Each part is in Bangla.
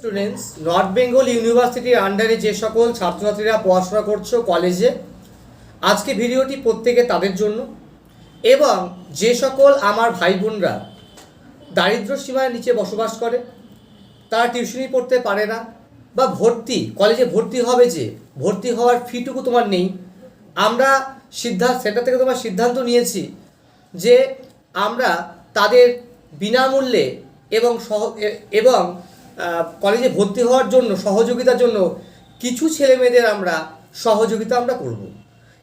স্টুডেন্টস নর্থ বেঙ্গল ইউনিভার্সিটির আন্ডারে যে সকল ছাত্রছাত্রীরা পড়াশোনা করছ কলেজে আজকে ভিডিওটি প্রত্যেকে তাদের জন্য। এবং যে সকল আমার ভাই বোনরা দারিদ্র সীমার নিচে বসবাস করে, তারা টিউশনি পড়তে পারে না, বা ভর্তি কলেজে ভর্তি হবে যে, ভর্তি হওয়ার ফিটুকু তোমার নেই। আমরা সিদ্ধান্ত, সেটা থেকে তোমার সিদ্ধান্ত নিয়েছি যে আমরা তাদের বিনামূল্যে এবং সহ, এবং কলেজে ভর্তি হওয়ার জন্য, সহযোগিতার জন্য কিছু ছেলে মেয়েদের আমরা সহযোগিতা আমরা করব।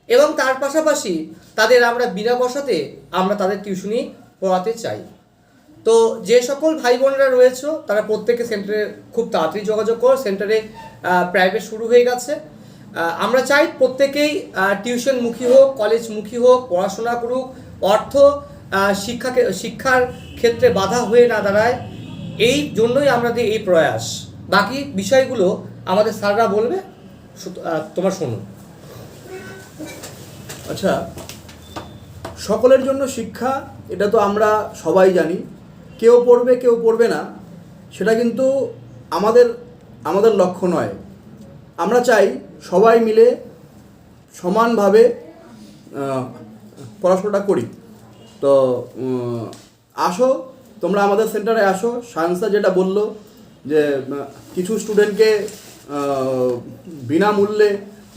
এবং তার পাশাপাশি তাদের আমরা বিনা পয়সাতে আমরা তাদের টিউশনি পড়াতে চাই। তো যে সকল ভাই বোনেরা রয়েছে, তারা প্রত্যেকে সেন্টারে খুব তাড়াতাড়ি যোগাযোগ করো। সেন্টারে প্রাইভেট শুরু হয়ে গেছে। আমরা চাই প্রত্যেকেই টিউশনমুখী হোক কলেজমুখী হোক, পড়াশোনা করুক, অর্থ শিক্ষাকে, শিক্ষার ক্ষেত্রে বাধা হয়ে না দাঁড়ায়। এই জন্যই আমাদের এই প্রয়াস। বাকি বিষয়গুলো আমাদের স্যাররা বলবে তোমার শুনুন আচ্ছা সকলের জন্য শিক্ষা, এটা তো আমরা সবাই জানি। কেউ পড়বে কেউ পড়বে না, সেটা কিন্তু আমাদের আমাদের লক্ষ্য নয়। আমরা চাই সবাই মিলে সমানভাবে পড়াশোনাটা করি। তো আসো তোমরা আমাদের সেন্টারে আসো। সায়েন্সা যেটা বলল যে, কিছু স্টুডেন্টকে বিনামূল্যে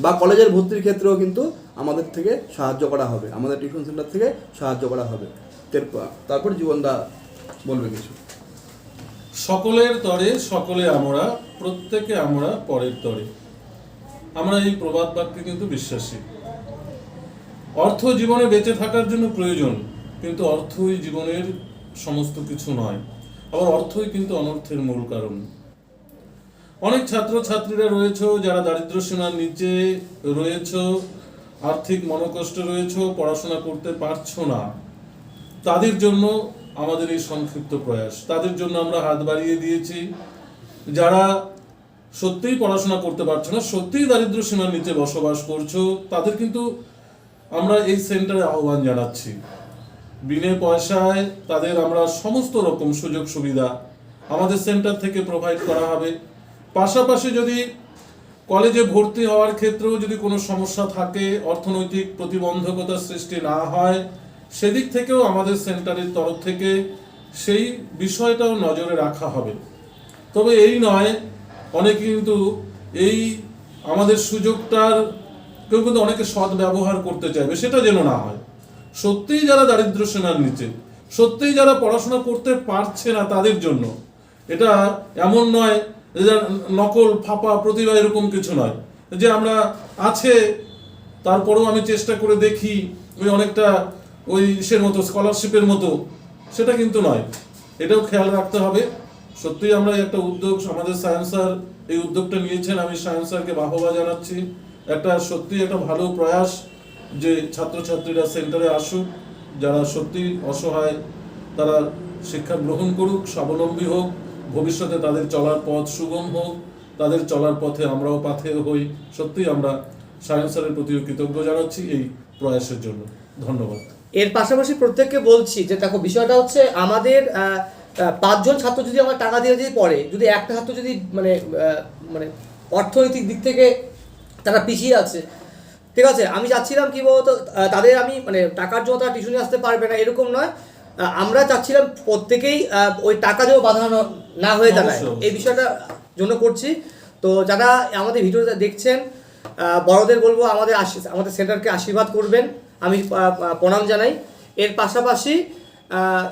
বা কলেজের ভর্তির ক্ষেত্রেও কিন্তু আমাদের থেকে সাহায্য করা হবে। আমাদের টিউশন সেন্টার থেকে সাহায্য করা হবে। তারপর জীবনদা বলবে কিছু। সকলের তরে সকলে আমরা, প্রত্যেকে আমরা পরের তরে। আমরা এই প্রবাদ বাক্যে কিন্তু বিশ্বাসী। অর্থ জীবনে বেঁচে থাকার জন্য প্রয়োজন, কিন্তু অর্থই জীবনের সমস্ত কিছু নয়। আবার অর্থই কিন্তু অনর্থের মূল কারণ। অনেক ছাত্র ছাত্রীরা রয়েছে, যারা দারিদ্র সীমার নিচে রয়েছে, আর্থিক মনোকষ্ট রয়েছে, পড়াশোনা করতে পারছ না। তাদের জন্য আমাদের এই সংক্ষিপ্ত প্রয়াস। তাদের জন্য আমরা হাত বাড়িয়ে দিয়েছি। যারা সত্যিই পড়াশোনা করতে পারছ না, সত্যিই দারিদ্র সীমার নিচে বসবাস করছ, তাদের কিন্তু আমরা এই সেন্টারে আহ্বান জানাচ্ছি। বিনে পয়সায় তাদের আমরা সমস্ত রকম সুযোগ সুবিধা আমাদের সেন্টার থেকে প্রোভাইড করা হবে। পাশাপাশি যদি কলেজে ভর্তি হওয়ার ক্ষেত্রেও যদি কোনো সমস্যা থাকে, অর্থনৈতিক প্রতিবন্ধকতা সৃষ্টি না হয়, সেদিক থেকেও আমাদের সেন্টারের তরফ থেকে সেই বিষয়টাও নজরে রাখা হবে। তবে এই নয়, অনেকে কিন্তু এই আমাদের সুযোগটার কেউ কিন্তু অনেকে সৎ ব্যবহার করতে চাইবে, সেটা যেন না হয়। সত্যিই যারা দারিদ্র সীমার নিচে, সত্যিই যারা পড়াশোনা করতে পারছে না তাদের জন্য, এটা এমন নয় যে নকল, ফাঁপা, প্রতিভা এরকম কিছু নয়। যে আমরা আছে, তারপরেও আমি চেষ্টা করে দেখি, ওই অনেকটা ওই ইসের মতো স্কলারশিপের মতো, সেটা কিন্তু নয়। এটাও খেয়াল রাখতে হবে। সত্যিই আমরা একটা উদ্যোগ, আমাদের সায়েন্স স্যার এই উদ্যোগটা নিয়েছেন, আমি সায়েন্স স্যারকে বাহবা জানাচ্ছি। একটা সত্যি একটা ভালো প্রয়াস যে ছাত্রছাত্রীরা সেন্টারে আসুক, যারা সত্যি অসহায়, তারা শিক্ষা গ্রহণ করুক, স্বাবলম্বী হোক, ভবিষ্যতে তাদের চলার পথ সুগম হোক, তাদের চলার পথে আমরাও পাথে হই। সত্যিই আমরা সায়েন্স স্যারের প্রতিও কৃতজ্ঞ জানাচ্ছি এই প্রয়াসের জন্য। ধন্যবাদ। এর পাশাপাশি প্রত্যেককে বলছি যে, দেখো, বিষয়টা হচ্ছে আমাদের পাঁচজন ছাত্র যদি আমার টাকা দিয়ে যদি পড়ে, যদি একটা ছাত্র যদি মানে মানে অর্থনৈতিক দিক থেকে তারা পিছিয়ে আছে ঠিক আছে আমি চাচ্ছিলাম কি বলতো তাদের আমি মানে টাকার জন্য তারা টিউশনে আসতে পারবে না এরকম নয়। আমরা চাচ্ছিলাম প্রত্যেকেই ওই টাকা যেও বাধা না- হয়ে দাঁড়ায়। এই বিষয়টা জন্য করছি। তো যারা আমাদের ভিডিওটা দেখছেন বড়দের বলব আমাদের আমাদের সেন্টারকে আশীর্বাদ করবেন। আমি প্রণাম জানাই। এর পাশাপাশি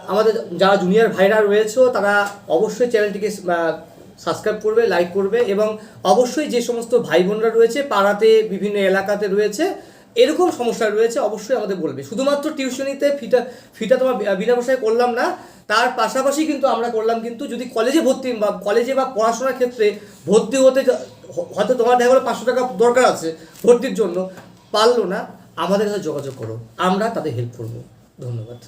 আমাদের যারা জুনিয়র ভাইরা রয়েছে তারা অবশ্যই চ্যানেলটিকে সাবস্ক্রাইব করবে লাইক করবে এবং অবশ্যই যে সমস্ত ভাই বোনরা রয়েছে, পাড়াতে, বিভিন্ন এলাকাতে রয়েছে, এরকম সমস্যা রয়েছে অবশ্যই আমাদের বলবে। শুধুমাত্র টিউশনিতে ফিটা ফিটা তোমার বিনা পয়সায় করলাম না, তার পাশাপাশি কিন্তু আমরা করলাম কিন্তু যদি কলেজে ভর্তি বা কলেজে বা পড়াশোনার ক্ষেত্রে ভর্তি হতে হয়তো তোমার দেখা গেলো পাঁচশো টাকা দরকার আছে ভর্তির জন্য, পারল না, আমাদের সাথে যোগাযোগ করো, আমরা তাদের হেল্প করব। ধন্যবাদ।